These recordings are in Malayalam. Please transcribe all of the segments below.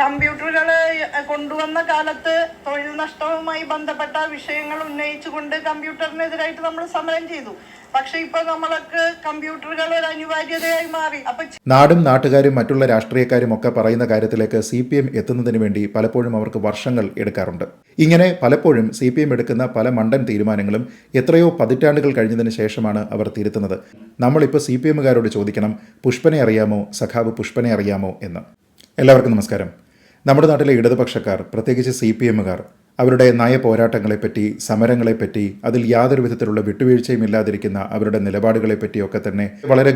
കമ്പ്യൂട്ടറുകൾ കൊണ്ടുവന്ന കാലത്ത് തൊഴിൽ നഷ്ടവുമായി ബന്ധപ്പെട്ട വിഷയങ്ങൾ ഉന്നയിച്ചുകൊണ്ട് കമ്പ്യൂട്ടറിനെതിരായിട്ട് നമ്മൾ സമരം ചെയ്തു. പക്ഷെ ഇപ്പൊ നമ്മൾക്ക് കമ്പ്യൂട്ടറുകൾ ഒരു അനിവാര്യതയായി മാറി. അപ്പൊ നാടും നാട്ടുകാരും മറ്റുള്ള രാഷ്ട്രീയക്കാരും ഒക്കെ പറയുന്ന കാര്യത്തിലേക്ക് സി പി എം എത്തുന്നതിന് വേണ്ടി പലപ്പോഴും അവർക്ക് വർഷങ്ങൾ എടുക്കാറുണ്ട്. ഇങ്ങനെ പലപ്പോഴും സി പി എം എടുക്കുന്ന പല മണ്ടൻ തീരുമാനങ്ങളും എത്രയോ പതിറ്റാണ്ടുകൾ കഴിഞ്ഞതിന് ശേഷമാണ് അവർ തിരുത്തുന്നത്. നമ്മളിപ്പോൾ സി പി എമ്മുകാരോട് ചോദിക്കണം പുഷ്പനെ അറിയാമോ? സഖാവ് പുഷ്പനെ അറിയാമോ? എന്ന്. എല്ലാവർക്കും നമസ്കാരം. നമ്മുടെ നാട്ടിലെ ഇടതുപക്ഷക്കാർ പ്രത്യേകിച്ച് സി പി എമ്മുകാർ അവരുടെ നയ പോരാട്ടങ്ങളെപ്പറ്റി സമരങ്ങളെപ്പറ്റി അതിൽ യാതൊരു വിധത്തിലുള്ള വിട്ടുവീഴ്ചയും ഇല്ലാതിരിക്കുന്ന അവരുടെ നിലപാടുകളെപ്പറ്റിയൊക്കെ തന്നെ വളരെ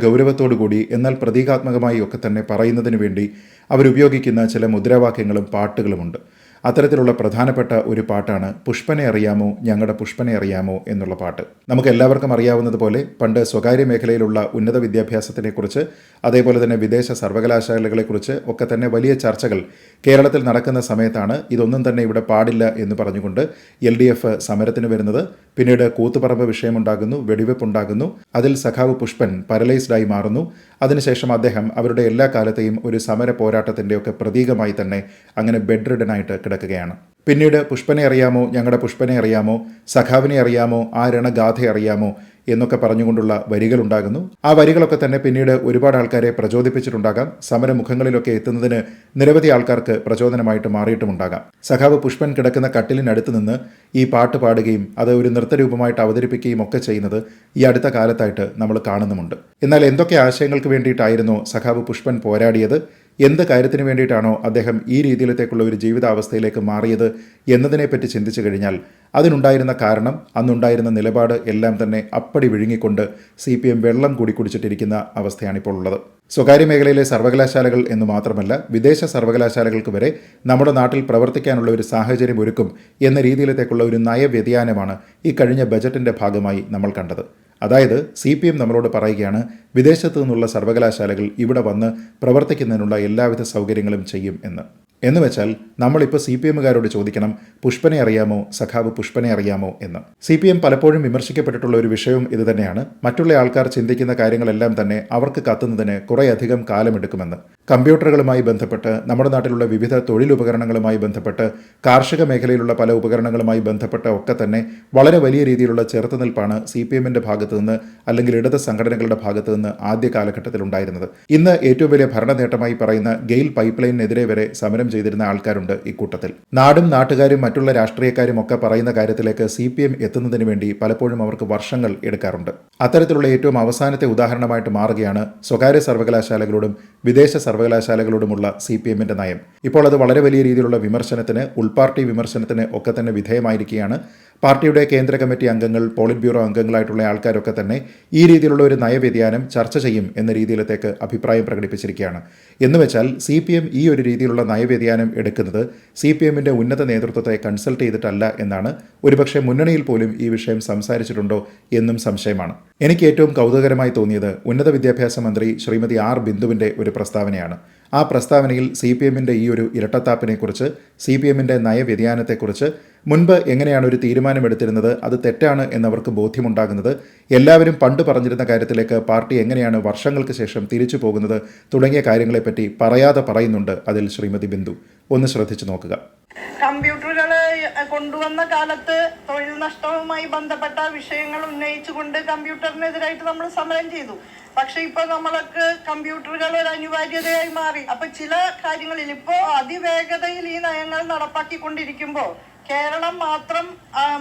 കൂടി എന്നാൽ പ്രതീകാത്മകമായി ഒക്കെ തന്നെ പറയുന്നതിന് വേണ്ടി അവരുപയോഗിക്കുന്ന ചില മുദ്രാവാക്യങ്ങളും പാട്ടുകളുമുണ്ട്. അത്തരത്തിലുള്ള പ്രധാനപ്പെട്ട ഒരു പാട്ടാണ് പുഷ്പനെ അറിയാമോ ഞങ്ങളുടെ പുഷ്പനെ അറിയാമോ എന്നുള്ള പാട്ട്. നമുക്ക് എല്ലാവർക്കും അറിയാവുന്നതുപോലെ പണ്ട് സ്വകാര്യ മേഖലയിലുള്ള ഉന്നത വിദ്യാഭ്യാസത്തിനെക്കുറിച്ച് അതേപോലെ തന്നെ വിദേശ സർവകലാശാലകളെക്കുറിച്ച് ഒക്കെ തന്നെ വലിയ ചർച്ചകൾ കേരളത്തിൽ നടക്കുന്ന സമയത്താണ് ഇതൊന്നും തന്നെ ഇവിടെ പാടില്ല എന്ന് പറഞ്ഞുകൊണ്ട് എൽ ഡി എഫ് സമരത്തിന് വരുന്നത്. പിന്നീട് കൂത്തുപറമ്പ് വിഷയമുണ്ടാകുന്നു വെടിവെപ്പുണ്ടാകുന്നു. അതിൽ സഖാവ് പുഷ്പൻ പരലൈസ്ഡായി മാറുന്നു. അതിനുശേഷം അദ്ദേഹം അവരുടെ എല്ലാ കാലത്തെയും ഒരു സമര പോരാട്ടത്തിന്റെയൊക്കെ പ്രതീകമായി തന്നെ അങ്ങനെ ബെഡ് റിഡനായിട്ട് കിടക്കുകയാണ്. പിന്നീട് പുഷ്പനെ അറിയാമോ? ഞങ്ങളുടെ പുഷ്പനെ അറിയാമോ? സഖാവിനെ അറിയാമോ? ആ രണഗാഥ അറിയാമോ? എന്നൊക്കെ പറഞ്ഞുകൊണ്ടുള്ള വരികളുണ്ടാകുന്നു ആ വരികളൊക്കെ തന്നെ പിന്നീട് ഒരുപാട് ആൾക്കാരെ പ്രചോദിപ്പിച്ചിട്ടുണ്ടാകാം. സമരമുഖങ്ങളിലൊക്കെ എത്തുന്നതിന് നിരവധി ആൾക്കാർക്ക് പ്രചോദനമായിട്ട് മാറിയിട്ടുമുണ്ടാകാം. സഖാവ് പുഷ്പൻ കിടക്കുന്ന കട്ടിലിനടുത്ത് നിന്ന് ഈ പാട്ട് പാടുകയും അത് ഒരു നൃത്തരൂപമായിട്ട് അവതരിപ്പിക്കുകയും ഒക്കെ ചെയ്യുന്നത് ഈ അടുത്ത കാലത്തായിട്ട് നമ്മൾ കാണുന്നുമുണ്ട്. എന്നാൽ എന്തൊക്കെ ആശയങ്ങൾക്ക് വേണ്ടിയിട്ടായിരുന്നു സഖാവ് പുഷ്പൻ പോരാടിയത്? എന്ത് കാര്യത്തിന് വേണ്ടിയിട്ടാണോ അദ്ദേഹം ഈ രീതിയിലത്തേക്കുള്ള ഒരു ജീവിതാവസ്ഥയിലേക്ക് മാറിയത് എന്നതിനെപ്പറ്റി ചിന്തിച്ചു കഴിഞ്ഞാൽ അതിനുണ്ടായിരുന്ന കാരണം അന്നുണ്ടായിരുന്ന നിലപാട് എല്ലാം തന്നെ അപ്പടി വിഴുങ്ങിക്കൊണ്ട് സി പി എം വെള്ളം കൂടി കുടിച്ചിട്ടിരിക്കുന്ന അവസ്ഥയാണിപ്പോൾ ഉള്ളത്. സ്വകാര്യ മേഖലയിലെ സർവകലാശാലകൾ എന്ന് മാത്രമല്ല വിദേശ സർവകലാശാലകൾക്ക് വരെ നമ്മുടെ നാട്ടിൽ പ്രവർത്തിക്കാനുള്ള ഒരു സാഹചര്യം ഒരുക്കും എന്ന രീതിയിലത്തേക്കുള്ള ഒരു നയവ്യതിയാനമാണ് ഈ കഴിഞ്ഞ ബജറ്റിന്റെ ഭാഗമായി നമ്മൾ കണ്ടത്. അതായത് സി പി എം നമ്മളോട് പറയുകയാണ് വിദേശത്തു നിന്നുള്ള സർവകലാശാലകൾ ഇവിടെ വന്ന് പ്രവർത്തിക്കുന്നതിനുള്ള എല്ലാവിധ സൗകര്യങ്ങളും ചെയ്യും എന്ന്. എന്ന് വെച്ചാൽ നമ്മളിപ്പോൾ സി പി എമ്മുകാരോട് ചോദിക്കണം പുഷ്പനെ അറിയാമോ? സഖാവ് പുഷ്പനെ അറിയാമോ? എന്ന്. സി പി എം പലപ്പോഴും വിമർശിക്കപ്പെട്ടിട്ടുള്ള ഒരു വിഷയവും ഇതുതന്നെയാണ് മറ്റുള്ള ആൾക്കാർ ചിന്തിക്കുന്ന കാര്യങ്ങളെല്ലാം തന്നെ അവർക്ക് കത്തുന്നതിന് കുറേയധികം കാലമെടുക്കുമെന്ന്. കമ്പ്യൂട്ടറുകളുമായി ബന്ധപ്പെട്ട് നമ്മുടെ നാട്ടിലുള്ള വിവിധ തൊഴിലുപകരണങ്ങളുമായി ബന്ധപ്പെട്ട് കാർഷിക മേഖലയിലുള്ള പല ഉപകരണങ്ങളുമായി ബന്ധപ്പെട്ട ഒക്കെ തന്നെ വളരെ വലിയ രീതിയിലുള്ള ചെറുത്തുനിൽപ്പാണ് സി പി എമ്മിന്റെ ഭാഗത്തു നിന്ന് അല്ലെങ്കിൽ ഇടത് സംഘടനകളുടെ ഭാഗത്തു നിന്ന് ആദ്യ കാലഘട്ടത്തിൽ ഉണ്ടായിരുന്നത്. ഇന്ന് ഏറ്റവും വലിയ ഭരണ നേട്ടമായി പറയുന്ന ഗെയിൽ പൈപ്പ് ലൈനിനെതിരെ വരെ സമരം ചെയ്തിരുന്ന ആൾക്കാരുണ്ട് ഇക്കൂട്ടത്തിൽ നാടും നാട്ടുകാരും മറ്റുള്ള രാഷ്ട്രീയക്കാരും ഒക്കെ പറയുന്ന കാര്യത്തിലേക്ക് സി പി എം എത്തുന്നതിന് വേണ്ടി പലപ്പോഴും അവർക്ക് വർഷങ്ങൾ എടുക്കാറുണ്ട്. അത്തരത്തിലുള്ള ഏറ്റവും അവസാനത്തെ ഉദാഹരണമായിട്ട് മാറുകയാണ് സ്വകാര്യ സർവകലാശാലകളോടും വിദേശ സർവകലാശാലകളോടുമുള്ള സി പി എമ്മിന്റെ നയം. ഇപ്പോൾ അത് വളരെ വലിയ രീതിയിലുള്ള വിമർശനത്തിന് ഉൾപാർട്ടി വിമർശനത്തിന് ഒക്കെ തന്നെ വിധേയമായിരിക്കുകയാണ് പാർട്ടിയുടെ കേന്ദ്ര കമ്മിറ്റി അംഗങ്ങൾ പോളിറ്റ് ബ്യൂറോ അംഗങ്ങളായിട്ടുള്ള ആൾക്കാരൊക്കെ തന്നെ ഈ രീതിയിലുള്ള ഒരു നയവ്യതിയാനം ചർച്ച ചെയ്യും എന്ന രീതിയിലത്തേക്ക് അഭിപ്രായം പ്രകടിപ്പിച്ചിരിക്കുകയാണ്. എന്ന് വെച്ചാൽ സി പി എം ഈ ഒരു രീതിയിലുള്ള നയവ്യതിയാനം എടുക്കുന്നത് സി പി എമ്മിന്റെ ഉന്നത നേതൃത്വത്തെ കൺസൾട്ട് ചെയ്തിട്ടല്ല എന്നാണ് ഒരുപക്ഷെ മുന്നണിയിൽ പോലും ഈ വിഷയം സംസാരിച്ചിട്ടുണ്ടോ എന്നും സംശയമാണ്. എനിക്ക് ഏറ്റവും കൗതുകകരമായി തോന്നിയത് ഉന്നത വിദ്യാഭ്യാസ മന്ത്രി ശ്രീമതി ആർ ബിന്ദുവിന്റെ ഒരു പ്രസ്താവനയാണ്. ആ പ്രസ്താവനയിൽ സി പി എമ്മിന്റെ ഈ ഒരു ഇരട്ടത്താപ്പിനെക്കുറിച്ച് സി പി എമ്മിന്റെ നയവ്യതിയാനത്തെക്കുറിച്ച് മുൻപ് എങ്ങനെയാണ് ഒരു തീരുമാനമെടുത്തിരുന്നത് അത് തെറ്റാണ് എന്നവർക്ക് ബോധ്യമുണ്ടാകുന്നത് എല്ലാവരും പണ്ട് പറഞ്ഞിരുന്ന കാര്യത്തിലേക്ക് പാർട്ടി എങ്ങനെയാണ് വർഷങ്ങൾക്ക് ശേഷം തിരിച്ചു പോകുന്നത് തുടങ്ങിയ കാര്യങ്ങളെപ്പറ്റി പറയാതെ പറയുന്നുണ്ട് അതിൽ ശ്രീമതി ബിന്ദു. ഒന്ന് ശ്രദ്ധിച്ചു നോക്കുക. കമ്പ്യൂട്ടറുകൾ കൊണ്ടുവന്ന കാലത്ത് തൊഴിൽ നഷ്ടവുമായി ബന്ധപ്പെട്ട വിഷയങ്ങൾ ഉന്നയിച്ചുകൊണ്ട് കമ്പ്യൂട്ടറിനെതിരായിട്ട് നമ്മൾ സമരം ചെയ്തു. പക്ഷെ ഇപ്പൊ നമ്മൾക്ക് കമ്പ്യൂട്ടറുകൾ ഒരു അനിവാര്യതയായി മാറി. അപ്പൊ ചില കാര്യങ്ങളിൽ ഇപ്പോ അതിവേഗതയിൽ ഈ നയങ്ങൾ നടപ്പാക്കിക്കൊണ്ടിരിക്കുമ്പോ കേരളം മാത്രം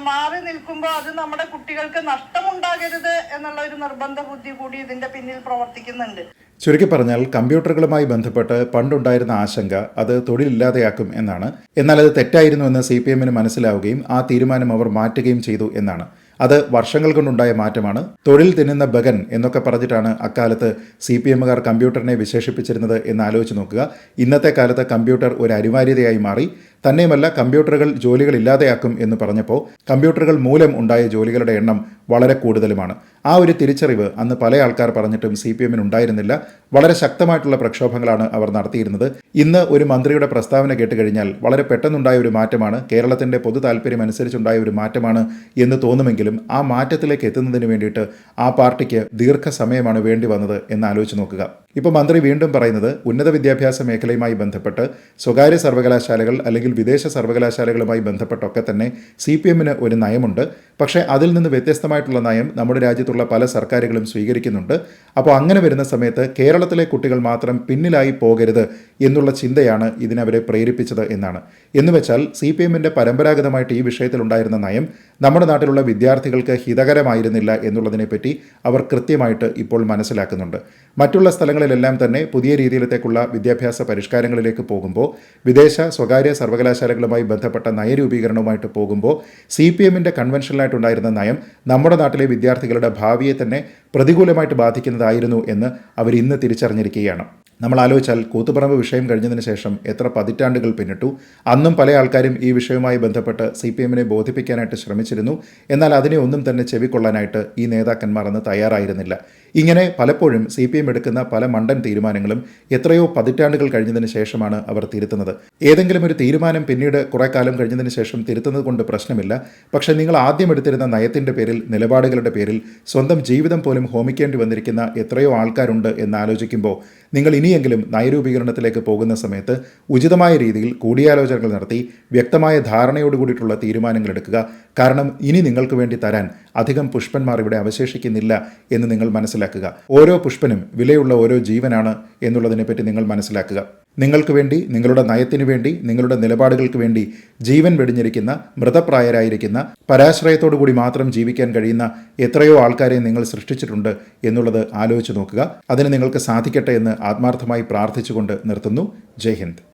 മാറി നിൽക്കുമ്പോൾ അത് നമ്മുടെ കുട്ടികൾക്ക് നഷ്ടമുണ്ടാകരുത് എന്നുള്ള ഒരു നിർബന്ധ ബുദ്ധി കൂടി ഇതിന്റെ പിന്നിൽ പ്രവർത്തിക്കുന്നുണ്ട്. ചുരുക്കി പറഞ്ഞാൽ കമ്പ്യൂട്ടറുകളുമായി ബന്ധപ്പെട്ട് പണ്ടുണ്ടായിരുന്ന ആശങ്ക അത് തൊഴിലില്ലാതെയാക്കും എന്നാണ്. എന്നാൽ അത് തെറ്റായിരുന്നുവെന്ന് സി പി എമ്മിന് മനസ്സിലാവുകയും ആ തീരുമാനം അവർ മാറ്റുകയും ചെയ്തു എന്നാണ്. അത് വർഷങ്ങൾ കൊണ്ടുണ്ടായ മാറ്റമാണ്. തൊഴിൽ തിന്നുന്ന ബഗൻ എന്നൊക്കെ പറഞ്ഞിട്ടാണ് അക്കാലത്ത് സി പി എമ്മുകാർ കമ്പ്യൂട്ടറിനെ വിശേഷിപ്പിച്ചിരുന്നത് എന്ന് ആലോചിച്ച് നോക്കുക. ഇന്നത്തെ കാലത്ത് കമ്പ്യൂട്ടർ ഒരു അനിവാര്യതയായി മാറി. തന്നെയുമല്ല കമ്പ്യൂട്ടറുകൾ ജോലികൾ ഇല്ലാതെയാക്കും എന്ന് പറഞ്ഞപ്പോൾ കമ്പ്യൂട്ടറുകൾ മൂലം ഉണ്ടായ ജോലികളുടെ എണ്ണം വളരെ കൂടുതലുമാണ്. ആ ഒരു തിരിച്ചറിവ് അന്ന് പല ആൾക്കാർ പറഞ്ഞിട്ടും സി പി എമ്മിന് ഉണ്ടായിരുന്നില്ല. വളരെ ശക്തമായിട്ടുള്ള പ്രക്ഷോഭങ്ങളാണ് അവർ നടത്തിയിരുന്നത്. ഇന്ന് ഒരു മന്ത്രിയുടെ പ്രസ്താവന കേട്ട് കഴിഞ്ഞാൽ വളരെ പെട്ടെന്നുണ്ടായ ഒരു മാറ്റമാണ്. കേരളത്തിന്റെ പൊതു താല്പര്യം അനുസരിച്ചുണ്ടായ ഒരു മാറ്റമാണ് എന്ന് തോന്നുമെങ്കിലും ആ മാറ്റത്തിലേക്ക് എത്തുന്നതിന് വേണ്ടിയിട്ട് ആ പാർട്ടിക്ക് ദീർഘസമയമാണ് വേണ്ടി വന്നത് എന്ന് ആലോചിച്ച് നോക്കുക. ഇപ്പോൾ മന്ത്രി വീണ്ടും പറയുന്നത് ഉന്നത വിദ്യാഭ്യാസ മേഖലയുമായി ബന്ധപ്പെട്ട് സ്വകാര്യ സർവകലാശാലകൾ അല്ലെങ്കിൽ വിദേശ സർവകലാശാലകളുമായി ബന്ധപ്പെട്ടൊക്കെ തന്നെ സി പി എമ്മിന് ഒരു നയമുണ്ട്. പക്ഷേ അതിൽ നിന്ന് വ്യത്യസ്തമായിട്ടുള്ള നയം നമ്മുടെ രാജ്യത്തുള്ള പല സർക്കാരുകളും സ്വീകരിക്കുന്നുണ്ട്. അപ്പോൾ അങ്ങനെ വരുന്ന സമയത്ത് കേരളത്തിലെ കുട്ടികൾ മാത്രം പിന്നിലായി പോകരുത് എന്നുള്ള ചിന്തയാണ് ഇതിനവരെ പ്രേരിപ്പിച്ചത് എന്നാണ്. എന്നുവെച്ചാൽ സി പി എമ്മിന്റെ പരമ്പരാഗതമായിട്ട് ഈ വിഷയത്തിലുണ്ടായിരുന്ന നയം നമ്മുടെ നാട്ടിലുള്ള വിദ്യാർത്ഥികൾക്ക് ഹിതകരമായിരുന്നില്ല എന്നുള്ളതിനെപ്പറ്റി അവർ കൃത്യമായിട്ട് ഇപ്പോൾ മനസ്സിലാക്കുന്നുണ്ട്. മറ്റുള്ള സ്ഥലങ്ങളിലെല്ലാം തന്നെ പുതിയ രീതിയിലത്തേക്കുള്ള വിദ്യാഭ്യാസ പരിഷ്കാരങ്ങളിലേക്ക് പോകുമ്പോൾ വിദേശ സ്വകാര്യ സർവകലാശാലകളുമായി ബന്ധപ്പെട്ട നയരൂപീകരണവുമായിട്ട് പോകുമ്പോൾ സി പി എമ്മിന്റെ കൺവെൻഷനിലായിട്ടുണ്ടായിരുന്ന നയം നമ്മുടെ നാട്ടിലെ വിദ്യാർത്ഥികളുടെ ഭാവിയെ തന്നെ പ്രതികൂലമായിട്ട് ബാധിക്കുന്നതായിരുന്നു എന്ന് അവർ ഇന്ന് തിരിച്ചറിഞ്ഞിരിക്കുകയാണ്. നമ്മൾ ആലോചിച്ചാൽ കൂത്തുപറമ്പ് വിഷയം കഴിഞ്ഞതിന് ശേഷം എത്ര പതിറ്റാണ്ടുകൾ പിന്നിട്ടു. അന്നും പല ആൾക്കാരും ഈ വിഷയവുമായി ബന്ധപ്പെട്ട് സി പി എമ്മിനെ ബോധിപ്പിക്കാനായിട്ട് ശ്രമിച്ചിരുന്നു. എന്നാൽ അതിനെ ഒന്നും തന്നെ ചെവിക്കൊള്ളാനായിട്ട് ഈ നേതാക്കന്മാർ അന്ന് തയ്യാറായിരുന്നില്ല. ഇങ്ങനെ പലപ്പോഴും സി പി എം എടുക്കുന്ന പല മണ്ടൻ തീരുമാനങ്ങളും എത്രയോ പതിറ്റാണ്ടുകൾ കഴിഞ്ഞതിന് ശേഷമാണ് അവർ തിരുത്തുന്നത്. ഏതെങ്കിലും ഒരു തീരുമാനം പിന്നീട് കുറേ കാലം കഴിഞ്ഞതിന് ശേഷം തിരുത്തുന്നത് കൊണ്ട് പ്രശ്നമില്ല. പക്ഷേ നിങ്ങൾ ആദ്യം എടുത്തിരുന്ന നയത്തിന്റെ പേരിൽ നിലപാടുകളുടെ പേരിൽ സ്വന്തം ജീവിതം പോലും ഹോമിക്കേണ്ടി വന്നിരിക്കുന്ന എത്രയോ ആൾക്കാരുണ്ട് എന്ന് ആലോചിക്കുമ്പോൾ നിങ്ങൾ ഇനിയെങ്കിലും നയരൂപീകരണത്തിലേക്ക് പോകുന്ന സമയത്ത് ഉചിതമായ രീതിയിൽ കൂടിയാലോചനകൾ നടത്തി വ്യക്തമായ ധാരണയോട് കൂടിയിട്ടുള്ള തീരുമാനങ്ങൾ എടുക്കുക. കാരണം ഇനി നിങ്ങൾക്ക് വേണ്ടി തരാൻ അധികം പുഷ്പന്മാർ ഇവിടെ അവശേഷിക്കുന്നില്ല എന്ന് നിങ്ങൾ മനസ്സിലാക്കുക. ഓരോ പുഷ്പനും വിലയുള്ള ഓരോ ജീവനാണ് എന്നുള്ളതിനെപ്പറ്റി നിങ്ങൾ മനസ്സിലാക്കുക. നിങ്ങൾക്ക് വേണ്ടി നിങ്ങളുടെ നയത്തിനു വേണ്ടി നിങ്ങളുടെ നിലപാടുകൾക്ക് വേണ്ടി ജീവൻ വെടിഞ്ഞിരിക്കുന്ന മൃതപ്രായരായിരിക്കുന്ന പരാശ്രയത്തോടു കൂടി മാത്രം ജീവിക്കാൻ കഴിയുന്ന എത്രയോ ആൾക്കാരെ നിങ്ങൾ സൃഷ്ടിച്ചിട്ടുണ്ട് എന്നുള്ളത് ആലോചിച്ച് നോക്കുക. അതിന് നിങ്ങൾക്ക് സാധിക്കട്ടെ എന്ന് ആത്മാർത്ഥമായി പ്രാർത്ഥിച്ചുകൊണ്ട് നിർത്തുന്നു. ജയ് ഹിന്ദ്.